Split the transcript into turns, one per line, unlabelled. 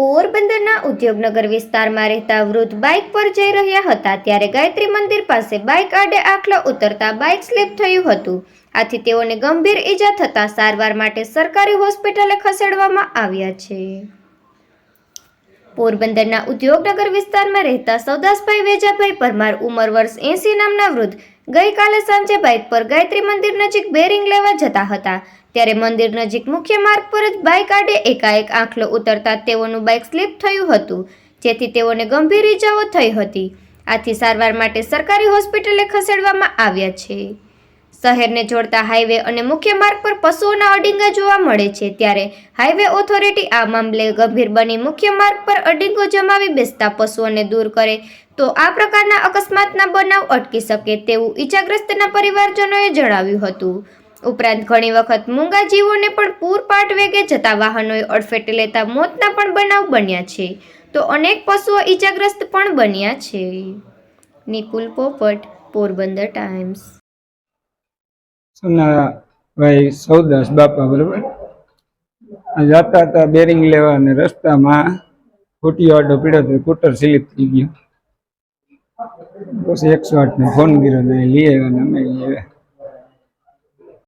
પોરબંદરના ઉદ્યોગનગર વિસ્તારમાં રહેતા વૃદ્ધ બાઇક પર જઈ રહ્યા હતા ત્યારે ગાયત્રી મંદિર પાસે બાઇક આડે આખલો ઉતરતા બાઇક સ્લીપ થયું હતું. આથી તેઓને ગંભીર ઈજા થતા સારવાર માટે સરકારી હોસ્પિટલે ખસેડવામાં આવ્યા છે. પોરબંદરના ઉદ્યોગનગર વિસ્તારમાં રહેતા સૌદાસભાઈ વેજાભાઈ પરમાર ઉંમર વર્ષ એંસી નામના વૃદ્ધ ગઈકાલે સાંજે બાઇક પર ગાયત્રી મંદિર નજીક બેરિંગ લેવા જતા હતા. ત્યારે મંદિર નજીક મુખ્ય માર્ગ પર જ બાઇક આડે એકાએક આંખલો ઉતરતા તેઓનું બાઇક સ્લીપ થયું હતું, જેથી તેઓને ગંભીર ઈજાઓ થઈ હતી. આથી સારવાર માટે સરકારી હોસ્પિટલે ખસેડવામાં આવ્યા છે. શહેરને જોડતા હાઈવે અને મુખ્ય માર્ગ પર પશુઓના અડિંગા જોવા મળે છે ત્યારે હાઈવે ઓથોરિટી આ મામલે ગંભીર બની મુખ્ય માર્ગ પર અડિંગો જમાવી બેસતા પશુઓને દૂર કરે તો આ પ્રકારના અકસ્માતના બનાવ અટકી શકે તેવું ઈજાગ્રસ્તના પરિવારજનોએ જણાવ્યું હતું. ઉપરાંત ઘણી વખત મૂંગા જીવોને પણ પૂરપાટ વેગે જતા વાહનોએ અડફેટે લેતા મોતના પણ બનાવ બન્યા છે. તો અનેક પશુઓ ઈજાગ્રસ્ત પણ બન્યા છે. નિકુલ પોપટ, પોરબંદર ટાઈમ્સ.
સોનાભાઈ સૌદાસ બાપા, બરાબર? જતા હતા બેરિંગ લેવા અને રસ્તામાં ખોટી આડો પીડ્યો તો કૂટર સ્લીપ થઈ ગયો. પછી એકસો આઠને ફોન કર્યો તો એ લઈ આવ્યા અમે લઈ આવ્યા.